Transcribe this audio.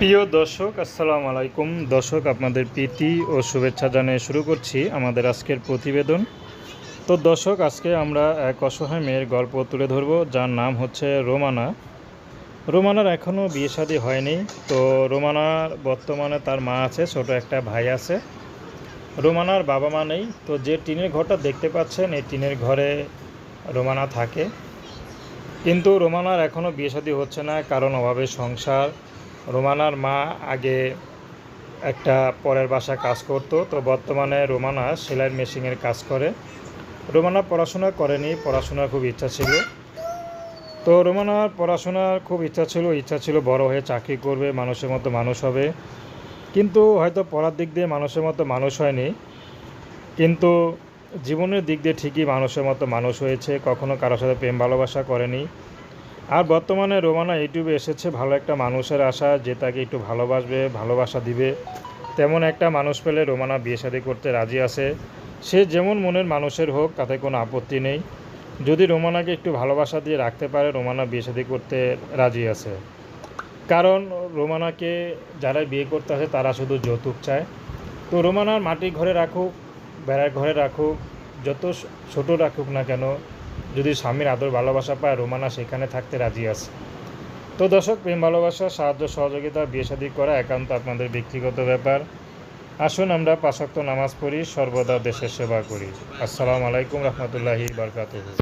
প্রিয় দর্শক, আসসালামু আলাইকুম। দর্শক, আপনাদের প্রীতি ও শুভেচ্ছা জানিয়ে শুরু করছি আমাদের আজকের প্রতিবেদন। তো দর্শক, আজকে আমরা এক অসহায় মেয়ের গল্প তুলে ধরব, যার নাম হচ্ছে রোমানা। রোমানার এখনও বিয়ে শাদী হয়নি। তো রোমানার বর্তমানে তার মা আছে, ছোট একটা ভাই আছে। রোমানার বাবা মা নেই। তো যে টিনের ঘরটা দেখতে পাচ্ছেন, এই টিনের ঘরে রোমানা থাকে। কিন্তু রোমানার এখনও বিয়ে শাদী হচ্ছে না, কারণ অভাবে সংসার রোমানার মা আগে একটা পরের বাসা কাজ করতো, তো বর্তমানে রোমানা সেলাই মেশিনের কাজ করে। রোমানা পড়াশোনা করেনি, পড়াশোনার খুব ইচ্ছা ছিল। তো রোমানার পড়াশোনার খুব ইচ্ছা ছিল ইচ্ছা ছিল বড় হয়ে চাকরি করবে, মানুষের মতো মানুষ হবে। কিন্তু হয়তো পড়ার দিক দিয়ে মানুষের মতো মানুষ হয়নি। কিন্তু জীবনের দিক দিয়ে ঠিকই মানুষের মতো মানুষ হয়েছে, কখনো কারোর সাথে প্রেম ভালোবাসা করেনি। আর বর্তমানে রোমানা ইউটিউবে এসেছে ভালো একটা মানুষের আশা, যে তাকে একটু ভালোবাসবে, ভালোবাসা দিবে। তেমন একটা মানুষ পেলে রোমানা বিয়ে শাদী করতে রাজি আছে। সে যেমন মনের মানুষের হোক, তাতে কোনো আপত্তি নেই। যদি রোমানাকে একটু ভালোবাসা দিয়ে রাখতে পারে, রোমানা বিয়ে শাদী করতে রাজি আছে। কারণ রোমানাকে যারা বিয়ে করতে আসে, তারা শুধু যৌতুক চায়। তো রোমানার মাটির ঘরে রাখুক, বেড়ার ঘরে রাখুক, যত ছোট রাখুক না কেন যদি স্বামীর আদর, ভালোবাসা পায়, রোমানা সেখানে থাকতে রাজি আছে। তো দর্শক, প্রেম, ভালোবাসা, সাহায্য, সহযোগিতা, বিয়ে শাদী করা একান্ত আপনাদের ব্যক্তিগত ব্যাপার। আসুন আমরা পাশাক্ত নামাজ পড়ি, সর্বদা দেশের সেবা করি। আসসালামু আলাইকুম রহমতুল্লাহি বারকাতুহু।